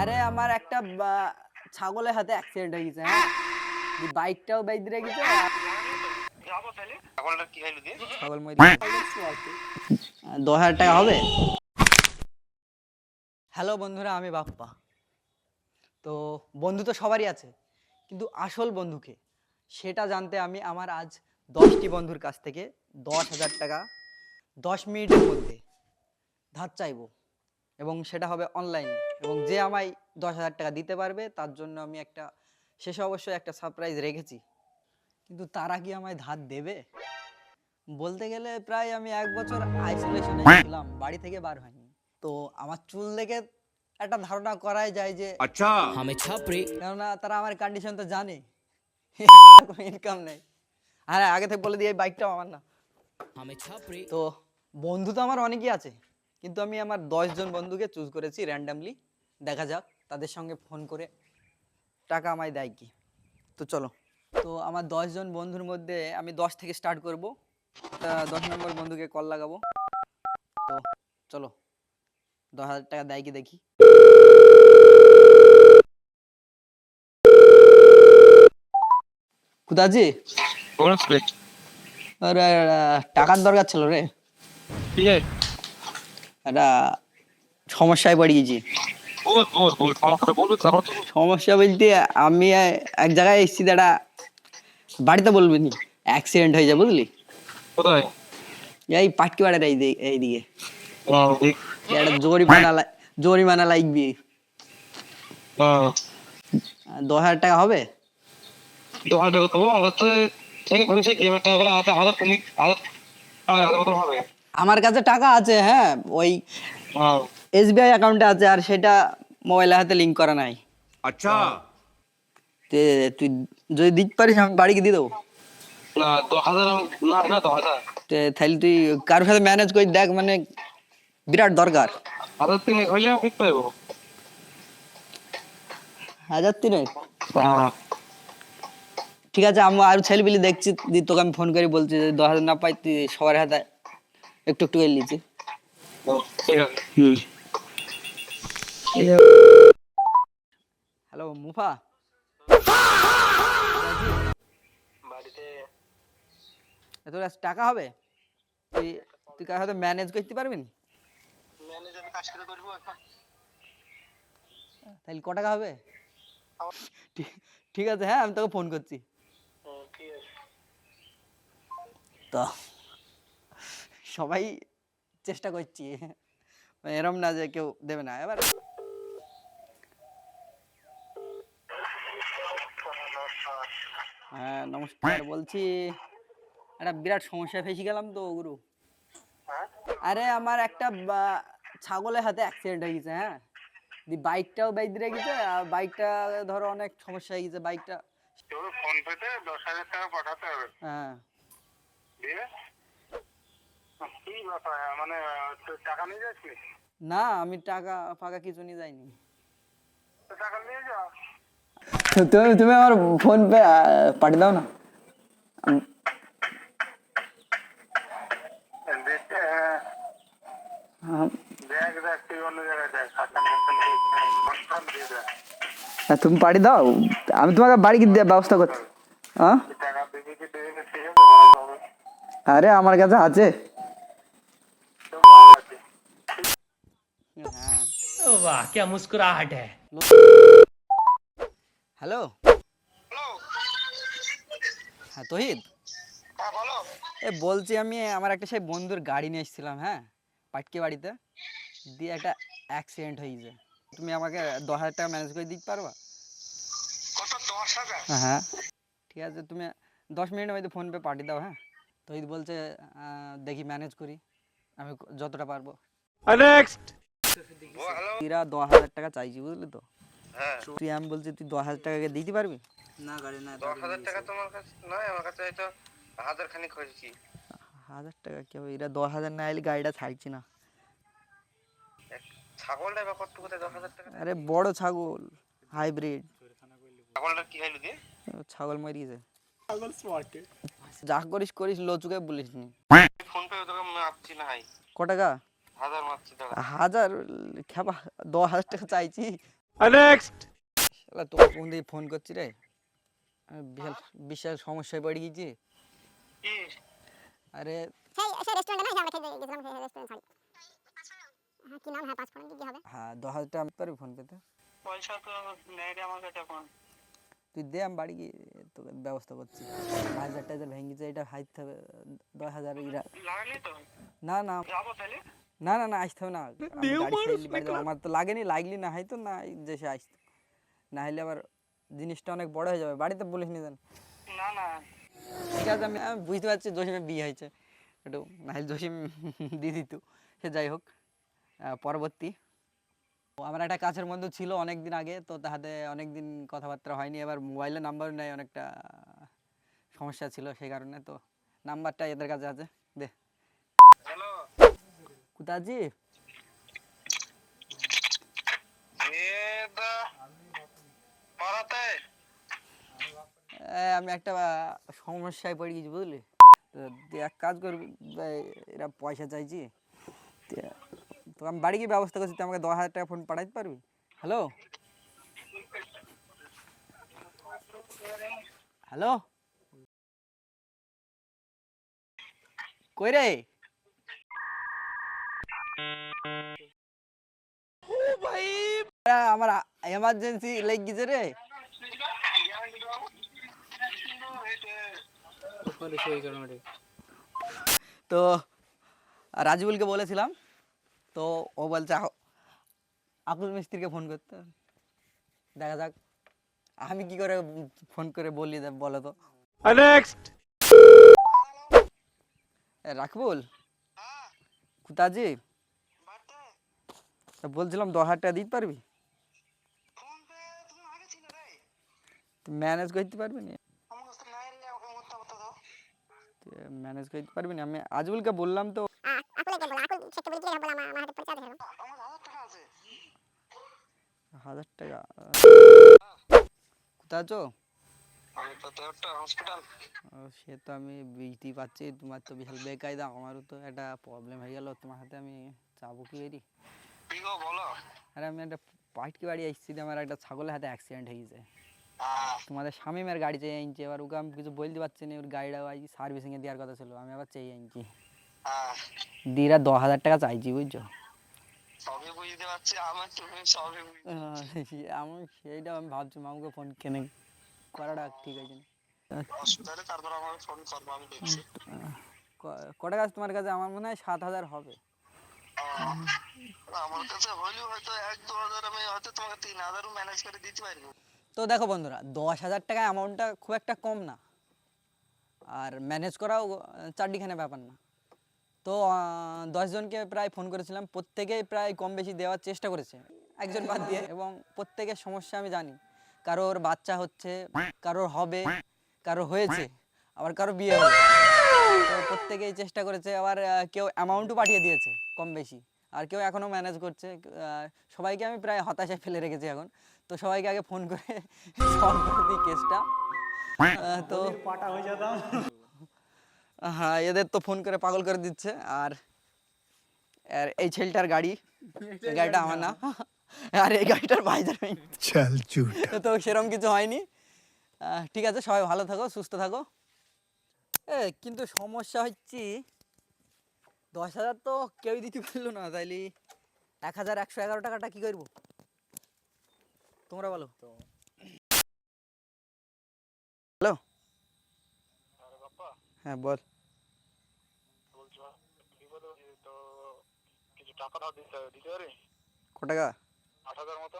আরে আমার একটা ছাগলের হাতে অ্যাক্সিডেন্ট হয়ে গেছে হ্যাঁ? বাইকটাও বাইক দিয়ে গেছে। আর যাব তাহলে ছাগলটা কি খাইলো দিয়ে ছাগল মই দশ হাজার টাকা হবে? হ্যালো বন্ধুরা আমি বাপ্পা। তো বন্ধু তো সবারই আছে কিন্তু আসল বন্ধুকে সেটা জানতে আমি আমার আজ দশটি বন্ধুর কাছ থেকে দশ হাজার টাকা দশ মিনিটের মধ্যে ধার চাইব। এবং সেটা হবে অনলাইন এবং যে আমায় দশ হাজার টাকা দিতে পারবে তার জন্য আমি একটা শেষে অবশ্যই একটা সারপ্রাইজ রেখেছি। কিন্তু তারা কি আমায় ধার দেবে? বলতে গেলে প্রায় আমি এক বছর আইসোলেশনে ছিলাম বাড়ি থেকে বার হয়নি। তো আমার চুল দেখে একটা ধারণা করাই যায় যে আচ্ছা। আমি ছাপরি কেননা তারা আমার কন্ডিশন তো জানে। কোনো ইনকাম নেই। আরে আগে থেকে বলে দিই এই বাইকটাও আমার না। আমি ছাপরি তো বন্ধু তো আমার অনেকই আছে। কিন্তু আমি আমার দশজন বন্ধুকে চুজ করেছি র্যান্ডামলি দেখা যাক তাদের সঙ্গে ফোন করে টাকা আমায় দেয় কি। তো চলো তো আমার দশজন বন্ধুর মধ্যে আমি দশ থেকে স্টার্ট করব। দশ নম্বর বন্ধুকে কল লাগাবো। তো চলো দশ হাজার টাকা দেয় কি দেখি। আহ, টাকার দরকার ছিল রে। ঠিক আছে একটা সমস্যায় পড়ে গেছি বল বল বল আমাকে বল তারপর তো সমস্যা বলতে আমি এক জায়গায় এসেছি দাঁড়া বাড়িতে বলবি নি অ্যাক্সিডেন্ট হয়ে যায় বুঝলি কোথায় এই পাটকি দিকে এইদিকে একটা জরিমানা জরিমানা লাগবে দশ হাজার টাকা হবে তো আমার তো টাকা হাতে হাজার হাজার হবে আমার কাছে টাকা আছে হ্যাঁ ওই এসবিআই অ্যাকাউন্টে আছে আর সেটা মোবাইলের হাতে লিঙ্ক করা নাই। আচ্ছা। তুই যদি দিতে পারিস আমি বাড়ি দিয়ে দেবো। না তাহলে তুই কার সাথে ম্যানেজ করে দেখ মানে বিরাট দরকার। হাজার হাজার তিনে ঠিক আছে আমি আর ছেলে বিলি দেখছি তোকে আমি ফোন করে বলছি যদি দশ হাজার না পাই তুই সবার হাতে একটু একটু করে নিচ্ছি হ্যালো মুফা। বাড়িতে তোর কাছে টাকা হবে? তুই তুই কার সাথে ম্যানেজ করতে পারবি? না তাহলে ক টাকা হবে? ঠিক- আছে হ্যাঁ আমি তোকে ফোন করছি। তো সবাই চেষ্টা করছি। মানে এরম না যে কেউ দেবে না। এবার হ্যাঁ নমস্কার। বলছি একটা বিরাট সমস্যায় ফেসে গেলাম তো গুরু। আরে আমার একটা ছাগলের হাতে অ্যাক্সিডেন্ট হয়ে গেছে হ্যাঁ? দি বাইকটাও বাইক দিয়ে গেছে আর বাইকটা ধরো অনেক সমস্যা হয়ে গেছে বাইকটা ফোন পেতে দশ হাজার টাকা পাঠাতে হবে। হ্যাঁ। কি ব্যাপার? মানে টাকা নিয়ে যাচ্ছিস? না আমি টাকা ফাঁকা কিছু নিয়ে যাইনি। টাকা নিয়ে যা। তুমি তুমি আমার ফোন পে পাঠিয়ে দাও না। হ্যাঁ, তুমি পাঠিয়ে দাও। আমি তোমাকে বাড়ি গিয়ে দেওয়ার ব্যবস্থা করছি। হ্যাঁ আরে আমার কাছে আছে। क्या मुस्कुराहट है হ্যালো হ্যালো হ্যাঁ তহিদ হ্যাঁ বলো এ বলছি আমি আমার একটা সেই বন্ধুর গাড়ি নিয়ে এসেছিলাম হ্যাঁ পাটকি বাড়িতে দিয়ে একটা অ্যাক্সিডেন্ট হয়ে গেছে তুমি আমাকে দশ হাজার টাকা ম্যানেজ করে দিতে পারবা কত দশ হাজার হ্যাঁ ঠিক আছে তুমি দশ মিনিটের মধ্যে ফোন পে পাঠিয়ে দাও হ্যাঁ তহিদ বলছে আহ, দেখি ম্যানেজ করি আমি ক- যতটা পারবো ও হ্যালো এরা দশ হাজার টাকা চাইছি বুঝলি তো? হ্যাঁ। তুই আমি বলছি তুই দশ হাজার টাকাকে দিতে পারবি? না গাড়ি না দশ হাজার টাকা তোমার কাছে নয় আমার কাছে হয়তো হাজার খানিক হয়েছি। হাজার টাকা কি হবে? এরা দশ হাজার না এলে গাড়িটা ছাড়ছি না। ছাগলটা বা কত কোথায় দশ হাজার টাকা? আরে বড় ছাগল হাইব্রিড। ছাগলটা কি খাইলো দিয়ে ছাগল মরিয়েছে যা করিস করিস লচুকে বলিস নি ফোন পে তোকে মারছি না হাই। ক টাকা? হাজার মারছি দাঁড়া হাজার খেপা দশ হাজার টাকা চাইছি। শালা তোকে কোন দিকে ফোন করছি রে। বিশাল বিশাল সমস্যায় পড়ে গেছি। আরে হ্যাঁ কি নাম? হ্যাঁ হ্যাঁ দশ হাজার টাকা পারবি ফোন পেতে পয়সা তো নেই রে আমার কাছে এখন। তুই দে আমি বাড়ি গিয়ে তোকে ব্যবস্থা করছি। হাজার টাজার ভেঙেছে এটা হাইতে হবে। দশ হাজার ইরা তো? না না। যাব তাহলে? না না না আসতে হবে না। আমার তো লাগেনি লাগলি না হয়তো না যে সে আসতো। না হলে আবার জিনিসটা অনেক বড় হয়ে যাবে বাড়িতে বলিস নি জান? না না। ঠিক আছে আমি বুঝতে পারছি জসিমের বিয়ে হয়েছে একটু না হলে জসিম দিয়ে দিত সে যাই হোক পরবর্তী। আমার একটা কাছের বন্ধু ছিল অনেক দিন আগে তো তাহাতে অনেক দিন কথাবার্তা হয়নি এবার মোবাইলের নাম্বার নেই অনেকটা সমস্যা ছিল সেই কারণে তো নাম্বারটা এদের কাছে আছে দে। কোথায় আছি এ দা পারাতে এ, আমি একটা সমস্যায় পড়ে গেছি বুঝলি? এক কাজ করবি এরা পয়সা চাইছি। তো আমি বাড়ি গিয়ে ব্যবস্থা করছি তুই আমাকে দশ হাজার টাকা ফোন পাঠাইতে পারবি? হ্যালো হ্যালো কই রে? এ, আমার এমার্জেন্সি লেগ গেছে রে। তো রাজুবুলকে বলেছিলাম তো ও বলছে আকুল মিস্ত্রিকে ফোন করতে দেখা যাক আমি কি করে ফোন করে বলি বলো তো। কোথা আছি বাড়তে তা বলছিলাম দশ হাজার টাকা দিতে পারবি? ম্যানেজ করতে পারবি না? ম্যানেজ করতে পারবি না? আমি আজবুলকে বললাম তো। হাজার টাকা আছে হাজার টাকা কোথা আছো সে তো আমি বুঝতেই পারছি, তোমার তো বিশাল বেকায়দা, আমারও তো একটা প্রবলেম হয়ে গেল, তোমার হাতে আমি যাব কি কি গো বলো। আরে আমি একটা পাটকি বাড়ি এসেছি আমার একটা ছাগলের হাতে অ্যাক্সিডেন্ট হয়ে গেছে আহ, তোমাদের স্বামীমের গাড়ি চেয়ে আনছি এবার ওকে আমি কিছু বলতে পারছি না ওর গাড়িটা ওই সার্ভিসিংয়ে দেওয়ার কথা ছিল আমি আবার চেয়ে আনছি। দিরা দশ হাজার টাকা চাইছি বুঝছ? সবই বুঝতে পারছি আমার তুমি সবই আমি সেইটা আমি ভাবছি মামুকে ফোন কেনে করাটা ঠিক আছে হসপিটালে তারপর আমার ফোন করব আমি দেখছি। কটা গাছ তোমার কাছে? আমার মনে হয় সাত হাজার হবে। করে তো দেখো বন্ধুরা, দশ হাজার টাকা অ্যামাউন্টটা খুব একটা কম না। আর ম্যানেজ করাও চারটিখানে ব্যাপার না। তো দশজনকে প্রায় ফোন করেছিলাম, প্রত্যেকেই প্রায় কম বেশি দেওয়ার চেষ্টা করেছে। একজন বাদ দিয়ে, এবং প্রত্যেকের সমস্যা আমি জানি। কারোর বাচ্চা হচ্ছে, কারোর হবে, কারোর হয়েছে, আবার কারও বিয়ে হবে প্রত্যেকেই চেষ্টা করেছে, আবার কেউ অ্যামাউন্টও পাঠিয়ে দিয়েছে। কম বেশি। আর কেউ এখনও ম্যানেজ করছে সবাইকে আমি প্রায় হতাশায় ফেলে রেখেছি এখন। তো সবাইকে আগে ফোন করে সলভ করে দিই কেসটা তো পাটা হয়ে যেতাম হ্যাঁ এদের তো ফোন করে পাগল করে দিচ্ছে। আর আর এই ছেলেটার গাড়ি গাড়িটা আমার না। আর এই গাড়িটার বাইদার চাল তো সেরকম কিছু হয়নি। ঠিক আছে সবাই ভালো থাকো সুস্থ থাকো। এ কিন্তু সমস্যা হচ্ছে দশ হাজার তো কেউই দিতে পারল না তাইলে এক হাজার একশো এগারো টাকাটা কি করব? তোমরা বলো। তো হ্যালো। হ্যাঁ বল। কটাকা? আট হাজার মতো।